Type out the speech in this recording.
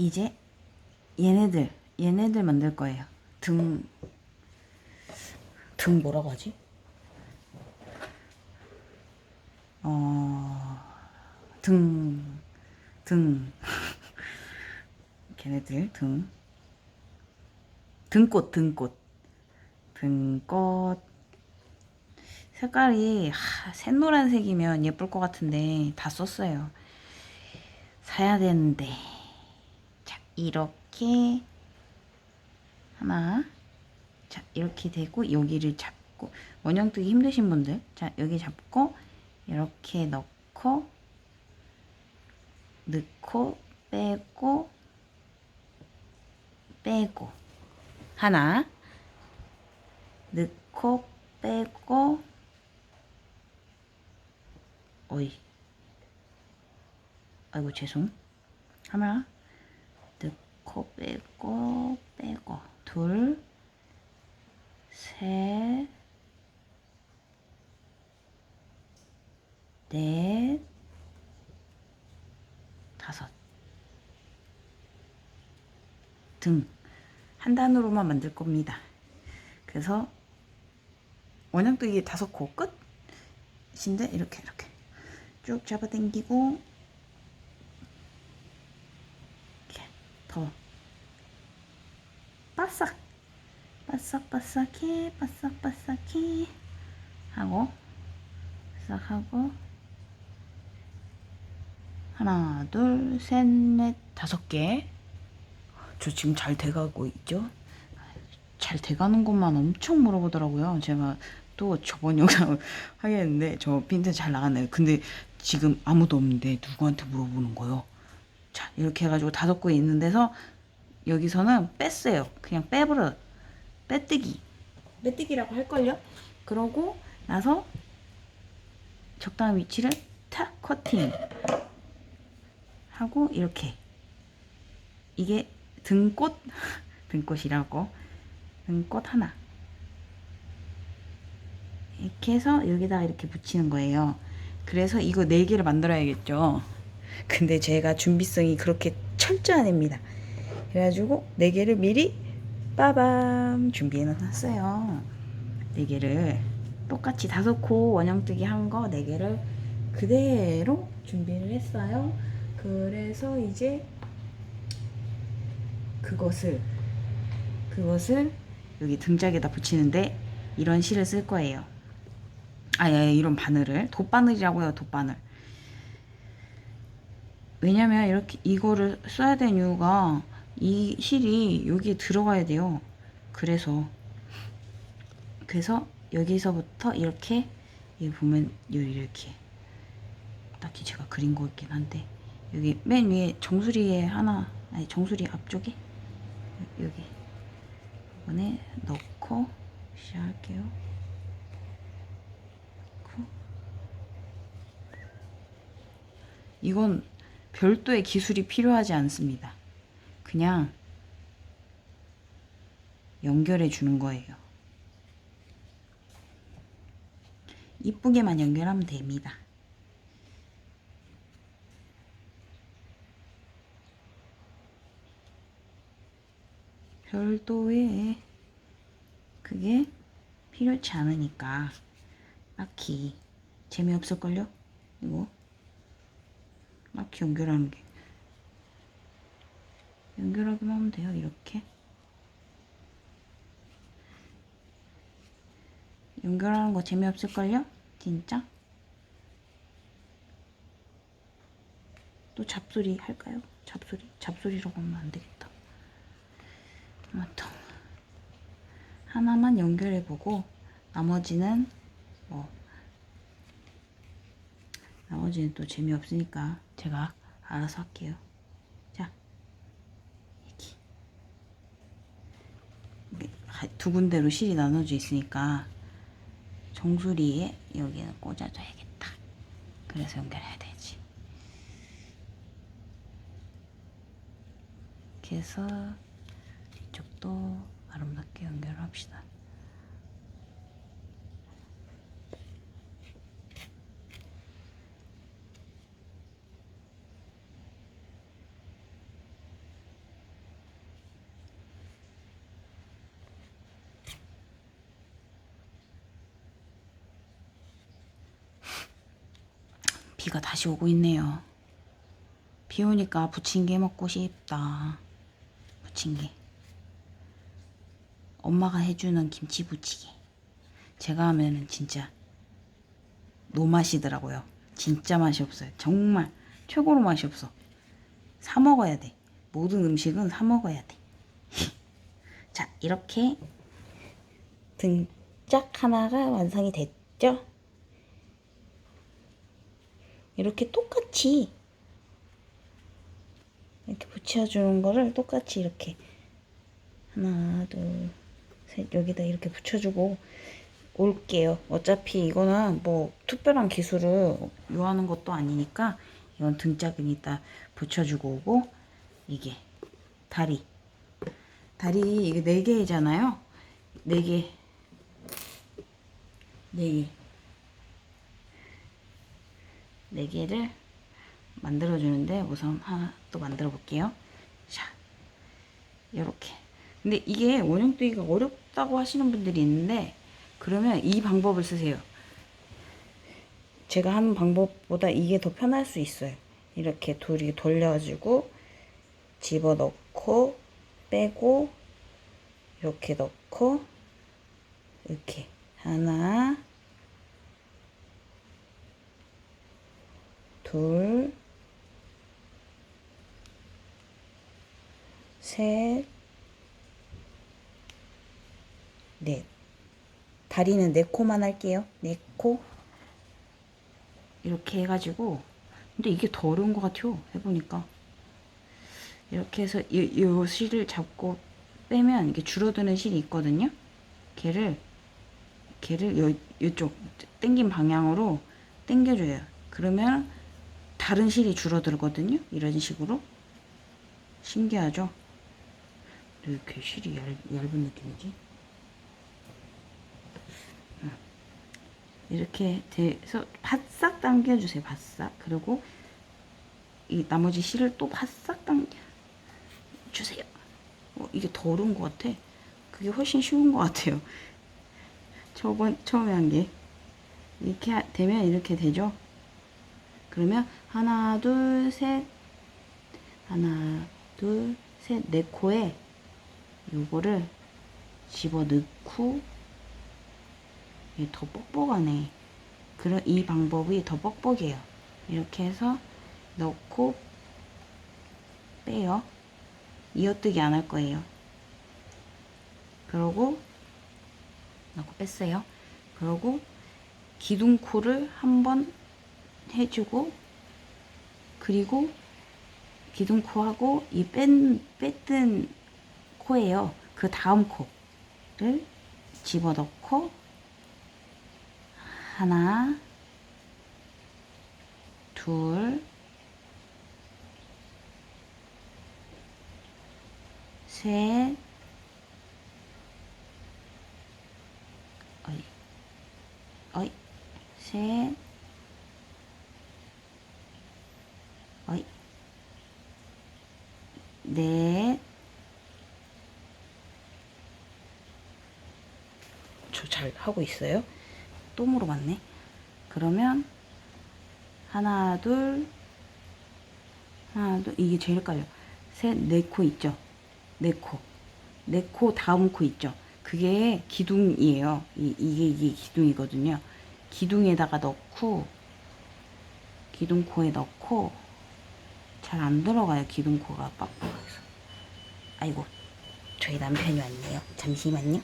이제 얘네들 얘네들 만들 거예요. 등 등 뭐라고 하지? 어, 등, 등, 걔네들 등, 등꽃, 등꽃, 등꽃. 색깔이 하, 샛노란색이면 예쁠 것 같은데 다 썼어요. 사야 되는데. 자, 이렇게 하나. 자, 이렇게 되고 여기를 잡고. 원형 뜨기 힘드신 분들. 자, 여기 잡고 이렇게 넣고 넣고 빼고 빼고. 하나. 넣고 빼고. 어이. 아이고 죄송. 하나 넣고 빼고 빼고 둘 셋, 넷, 다섯. 등. 한 단으로만 만들 겁니다. 그래서 원형뜨기 다섯 코 끝 인데 이렇게 이렇게 쭉 잡아당기고 이렇게 더 바싹 바싹바싹해 바싹바싹해. 하고 바싹 하고. 하나 둘 셋 넷 다섯 개 저 지금 잘 돼가고 있죠? 잘 돼가는 것만 엄청 물어보더라고요. 제가 또 저번 영상을 하겠는데 저 핀트 잘 나갔네요. 근데 지금 아무도 없는데 누구한테 물어보는 거요? 자 이렇게 해가지고 다섯 개 있는 데서 여기서는 뺐어요. 그냥 빼버려 빼뜨기. 빼뜨기라고 할걸요? 그러고 나서 적당한 위치를 탁 커팅 하고 이렇게. 이게 등꽃? 등꽃이라고. 등꽃 하나. 이렇게 해서 여기다가 이렇게 붙이는 거예요. 그래서 이거 네 개를 만들어야겠죠? 근데 제가 준비성이 그렇게 철저한 애입니다 그래가지고 네 개를 미리 빠밤 준비해 놨어요. 네 개를 똑같이 다섯 코 원형뜨기 한거네 개를 그대로 준비를 했어요. 그래서 이제 그것을 그것을 여기 등짝에다 붙이는데 이런 실을 쓸 거예요. 아, 예, 이런 바늘을 돗바늘이라고요, 돗바늘. 왜냐면 이렇게 이거를 써야 되는 이유가 이 실이 여기에 들어가야 돼요. 그래서 그래서 여기서부터 이렇게 여기 보면 이렇게 딱히 제가 그린 거 있긴 한데 여기 맨 위에 정수리에 하나 아니 정수리 앞쪽에 여기 이번에 넣고 시작할게요. 이건 별도의 기술이 필요하지 않습니다. 그냥 연결해 주는 거예요. 이쁘게만 연결하면 됩니다. 별도의 그게 필요치 않으니까 딱히 재미없을걸요? 이거 딱히 연결하는 게 연결하기만 하면 돼요 이렇게 연결하는 거 재미없을걸요? 진짜? 또 잡소리 할까요? 잡소리? 잡소리라고 하면 안 되겠다 아무튼 하나만 연결해보고 나머지는 뭐 나머지는 또 재미없으니까 제가 알아서 할게요 자 여기 이게 두 군데로 실이 나눠져 있으니까 정수리에 여기는 꽂아줘야겠다. 그래서 연결해야 되지. 이렇게 해서 이쪽도 아름답게 연결을 합시다 비가 다시 오고 있네요. 비 오니까 부침개 먹고 싶다. 부침개. 엄마가 해주는 김치 부치기. 제가 하면은 진짜 노맛이더라고요. 진짜 맛이 없어요. 정말 최고로 맛이 없어. 사 먹어야 돼. 모든 음식은 사 먹어야 돼. 자, 이렇게 등짝 하나가 완성이 됐죠? 이렇게 똑같이 이렇게 붙여주는 거를 똑같이 이렇게 하나, 둘, 셋 여기다 이렇게 붙여주고 올게요. 어차피 이거는 뭐 특별한 기술을 요하는 것도 아니니까 이건 등짝은 이따 붙여주고 오고 이게 다리 다리 이게 네 개잖아요. 네 개, 네 개, 네 개를 만들어 주는데 우선 하나 또 만들어 볼게요. 자, 이렇게. 근데 이게 원형 뜨기가 어렵다고 하시는 분들이 있는데 그러면 이 방법을 쓰세요. 제가 하는 방법보다 이게 더 편할 수 있어요. 이렇게 돌이 돌려가지고 집어 넣고 빼고 이렇게 넣고 이렇게 하나 둘 셋, 넷. 다리는 네 코만 할게요. 네 코. 이렇게 해가지고. 근데 이게 더 어려운 것 같아요. 해보니까. 이렇게 해서 이, 이 실을 잡고 빼면 이게 줄어드는 실이 있거든요. 걔를, 걔를 요, 요쪽, 당긴 방향으로 당겨줘요. 그러면 다른 실이 줄어들거든요. 이런 식으로. 신기하죠? 왜 이렇게 실이 얇, 얇은 느낌이지? 응. 이렇게 돼서 바싹 당겨주세요. 바싹. 그리고 이 나머지 실을 또 바싹 당겨 주세요. 어, 이게 더 어려운 것 같아. 그게 훨씬 쉬운 것 같아요. 저번 처음에 한 게 이렇게 하- 되면 이렇게 되죠. 그러면 하나 둘 셋 하나 둘 셋 네 코에 요거를 집어 넣고 이게 더 뻑뻑하네. 그런 이 방법이 더 뻑뻑해요. 이렇게 해서 넣고 빼요. 이어뜨기 안 할 거예요. 그러고 넣고 뺐어요. 그러고 기둥코를 한번 해주고 그리고 기둥 코하고 이 뺀, 뺐던 코예요. 그 다음 코를 집어넣고 하나 둘 셋, 어이, 어이, 셋, 어이, 넷, 저 잘 하고 있어요? 또 물어봤네. 그러면 하나, 둘, 하나, 둘, 이게 제일 헷갈려. 셋, 네 코 있죠? 네 코. 네 코 다음 코 있죠? 그게 기둥이에요. 이, 이게, 이게 기둥이거든요. 기둥에다가 넣고, 기둥코에 넣고, 잘 안 들어가요. 기둥코가 빡빡해서. 아이고, 저희 남편이 왔네요. 잠시만요.